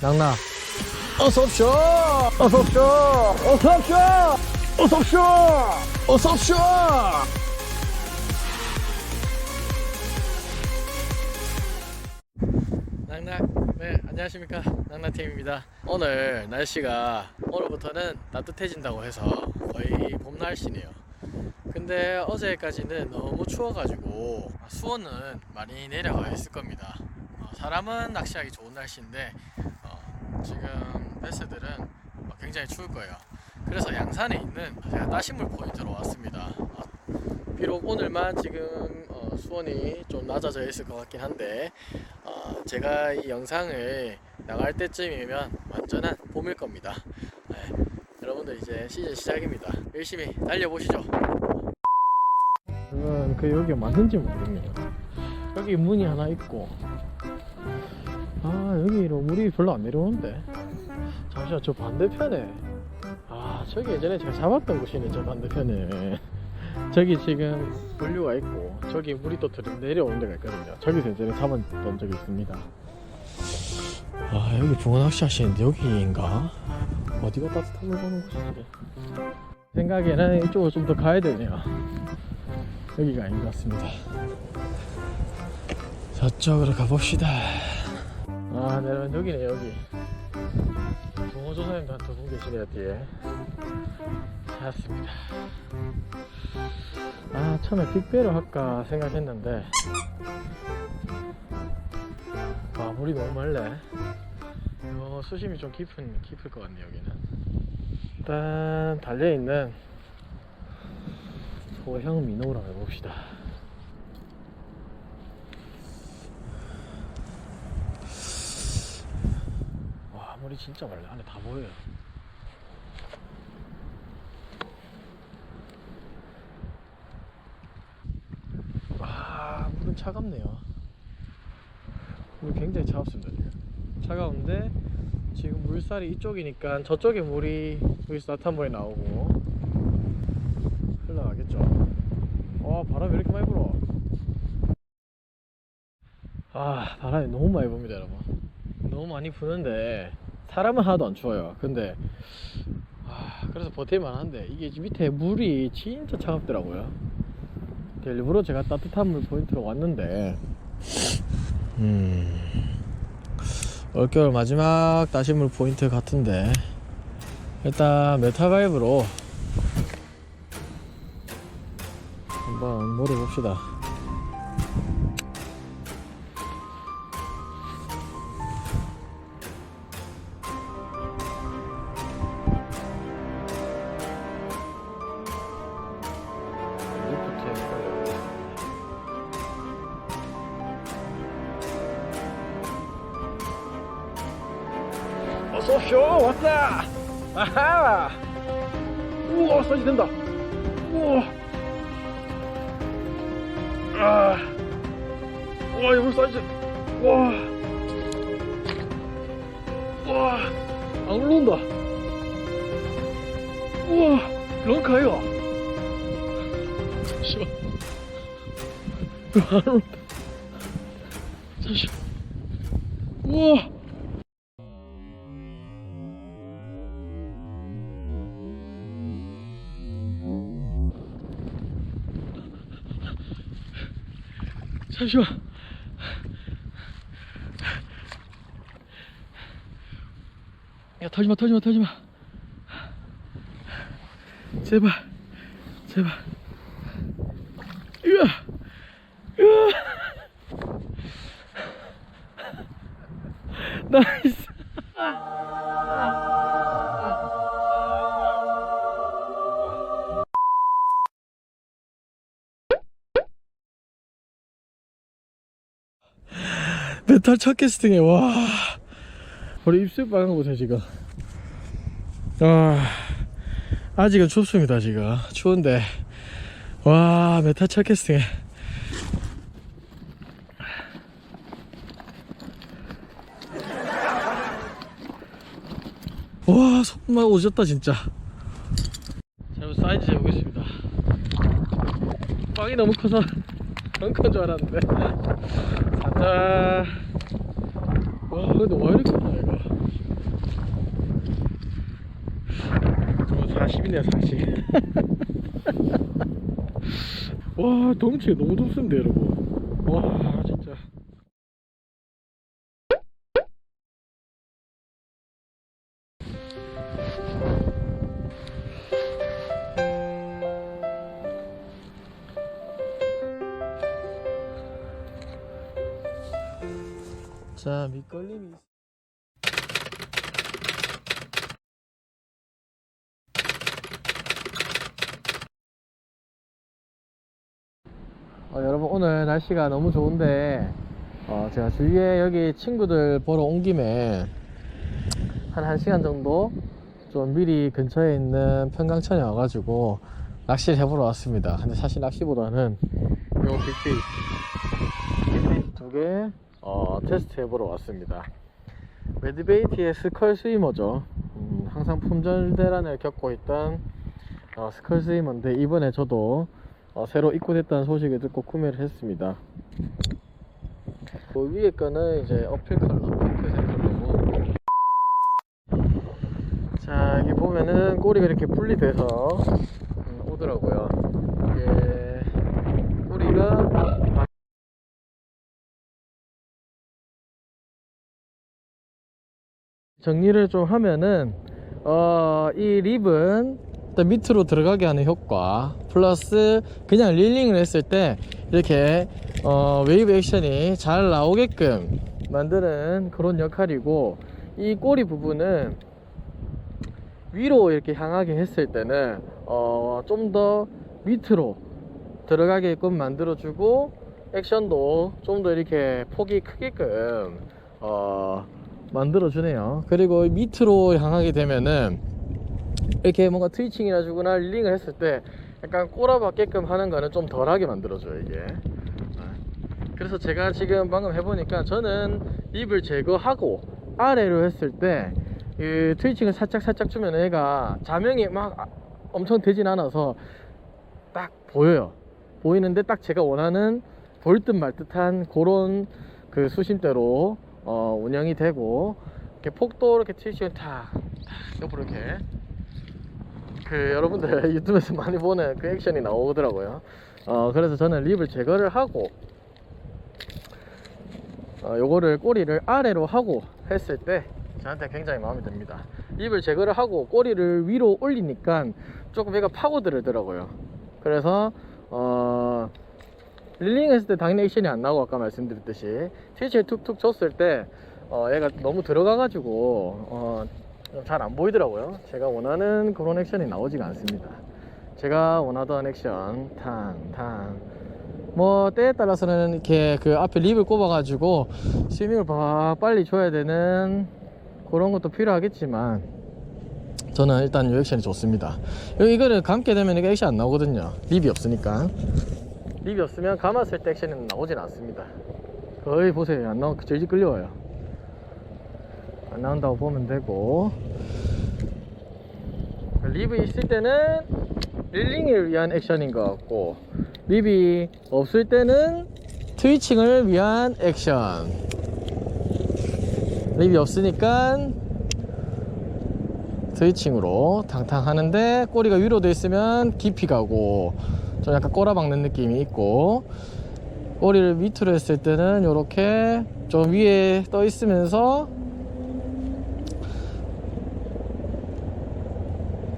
낙나. 어서옵쇼! 어서옵쇼! 어서옵쇼! 어서옵쇼! 어서옵쇼! 낙낙 네 안녕하십니까 낙낙팀입니다 오늘 날씨가 오늘부터는 따뜻해진다고 해서 거의 봄 날씨네요 근데 어제까지는 너무 추워가지고 수온은 많이 내려가 있을 겁니다 어, 사람은 낚시하기 좋은 날씨인데 어, 지금 베스들은 어, 굉장히 추울 거예요 그래서 양산에 있는 제가 따신물 포인트로 왔습니다 어, 비록 오늘만 지금 어, 수온이 좀 낮아져 있을 것 같긴 한데 어, 제가 이 영상을 나갈 때쯤이면 완전한 봄일 겁니다. 네, 여러분들 이제 시즌 시작입니다. 열심히 달려보시죠. 저는 그 여기 맞는지 모르겠네요. 여기 문이 하나 있고, 아 여기로 물이 별로 안 내려오는데. 잠시만 저 반대편에, 아 저기 예전에 제가 잡았던 곳이네 저 반대편에. 저기 지금 분류가 있고 저기 물이 또 내려오는 데가 있거든요 저기서 예전에 잡았던 적이 있습니다 아 여기 붕어 낚시 하시는데 여기인가? 어디가 따뜻한 물 보는 곳이지? 생각에는 이쪽으로 좀 더 가야 되네요 여기가 아닌 것 같습니다 저쪽으로 가봅시다 아 네, 여러분 여기네 여기. 붕어조사님도 한 두 분 계시네요 뒤에. 찾았습니다. 아 처음에 빅배로 할까 생각했는데. 와 물이 너무 맑네 어, 수심이 좀 깊은 깊을 것 같네 여기는. 일단 달려 있는 소형 민호로 해봅시다 와 물이 진짜 맑네 안에 다 보여요 아, 물은 차갑네요. 물 굉장히 차갑습니다. 차가운데, 지금 물살이 이쪽이니까 저쪽에 물이, 여기서 따뜻한 물이 나오고, 흘러가겠죠. 와, 바람이 왜 이렇게 많이 불어? 아, 바람이 너무 많이 붑니다, 여러분. 너무 많이 부는데, 사람은 하나도 안 추워요. 근데, 아, 그래서 버틸만 한데, 이게 밑에 물이 진짜 차갑더라고요. 그 일부러 제가 따뜻한 물 포인트로 왔는데 음 올겨울 마지막 따신물 포인트 같은데 일단 메타바이브로 한번 물어봅시다 오쇼 왔다. 아하. 우와 사이즈 된다. 우와 아. 우와 이물 사이즈. 우와. 우와. 안 올라온다. 우와 런카이가 잠시만 안 올라온다. 잠시만 우와 잠시만. 야, 털지 마, 털지 마, 털지 마. 제발, 제발. 으아, 으아. 나이스. 메탈 첫 캐스팅에 와. 우리 입술 빨간 거 보세요 지금. 아 아직은 춥습니다 지금. 추운데. 와 메탈 첫 캐스팅에. 와 손만 오졌다 진짜. 자 이거 사이즈 재보겠습니다. 빵이 너무 커서 덩컨 줄 알았는데 아, 와, 근데 왜 이렇게 크냐, 이거. 저 40이네요, 40. 와, 덩치에 너무 덥습니다, 여러분. 와, 자 밑걸림이 어, 여러분 오늘 날씨가 너무 좋은데 어, 제가 주위에 여기 친구들 보러 온 김에 한 1시간 정도 좀 미리 근처에 있는 평강천에 와가지고 낚시를 해보러 왔습니다. 근데 사실 낚시보다는 요 빅피스 두개 어, 테스트 해보러 왔습니다 매드베이티의 스컬 스위머죠 음, 항상 품절 대란을 겪고 있던 어, 스컬 스위머인데 이번에 저도 어, 새로 입고됐다는 소식을 듣고 구매를 했습니다. 그 위에 거는 이제 어필 컬러, 핑크색 컬러고. 자, 여기 보면은 꼬리가 이렇게 분리돼서 음, 오더라고요. 이게 꼬리가 정리를 좀 하면은 어, 이 립은 일단 밑으로 들어가게 하는 효과 플러스 그냥 릴링을 했을 때 이렇게 어, 웨이브 액션이 잘 나오게끔 만드는 그런 역할이고 이 꼬리 부분은 위로 이렇게 향하게 했을 때는 어, 좀 더 밑으로 들어가게끔 만들어주고 액션도 좀 더 이렇게 폭이 크게끔 어, 만들어 주네요. 그리고 밑으로 향하게 되면은 이렇게 뭔가 트위칭이나 주거나 릴링을 했을 때 약간 꼬라박게끔 하는 거는 좀 덜하게 만들어줘요 이게. 네. 그래서 제가 지금 방금 해보니까 저는 입을 제거하고 아래로 했을 때이 트위칭을 살짝 살짝 주면 얘가 자명이 막 아- 엄청 되진 않아서 딱 보여요. 보이는데 딱 제가 원하는 볼 듯 말 듯한 그런 그 수심대로 어, 운영이 되고 이렇게 폭도 이렇게 트위칭을 탁, 탁 옆으로 이렇게 그 여러분들 유튜브에서 많이 보는 그 액션이 나오더라고요. 어 그래서 저는 립을 제거를 하고 어 요거를 꼬리를 아래로 하고 했을 때 저한테 굉장히 마음에 듭니다. 립을 제거를 하고 꼬리를 위로 올리니까 조금 얘가 파고들더라고요. 그래서 어 릴링 했을 때 당연히 액션이 안 나오고 아까 말씀드렸듯이 트위치에 툭툭 줬을 때 어, 얘가 너무 들어가가지고 어, 잘 안 보이더라고요. 제가 원하는 그런 액션이 나오지가 않습니다. 제가 원하던 액션, 탕, 탕. 뭐, 때에 따라서는 이렇게 그 앞에 립을 꼽아가지고 바 빨리 줘야 되는 그런 것도 필요하겠지만, 저는 일단 이 액션이 좋습니다. 이거를 감게 되면 이게 액션 안 나오거든요. 립이 없으니까. 립이 없으면 감았을 때 액션은 나오진 않습니다. 거의 보세요. 안 나오, 질질 끌려와요. 안 나온다고 보면 되고 립이 있을 때는 릴링을 위한 액션인 것 같고 립이 없을 때는 트위칭을 위한 액션 립이 없으니까 트위칭으로 탕탕 하는데 꼬리가 위로 돼 있으면 깊이 가고 좀 약간 꼬라박는 느낌이 있고 꼬리를 밑으로 했을 때는 이렇게 좀 위에 떠 있으면서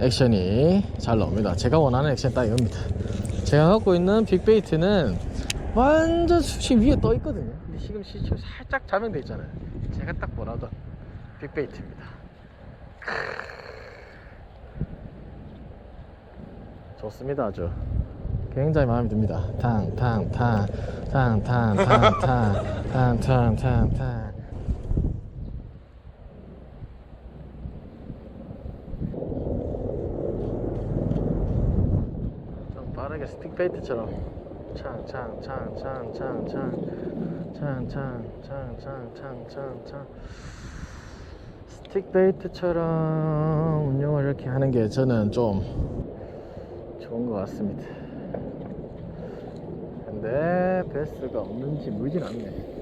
액션이 잘 나옵니다. 제가 원하는 액션 딱 이겁니다. 제가 갖고 있는 빅베이트는 완전 수심 위에 떠 있거든요. 근데 지금 시- 지금 살짝 자명돼 있잖아요. 제가 딱 원하던 빅베이트입니다. 좋습니다, 아주. 굉장히 마음에 듭니다. 탕, 탕, 탕, 탕, 탕, 탕, 탕, 탕, 탕, 탕, 탕. 좀 빠르게 스틱 베이트처럼 창창창창창창창창창창창창 스틱 베이트처럼 운영을 이렇게 하는 게 저는 좀 좋은 것 같습니다. 근데 베스가 없는지 물진 않네.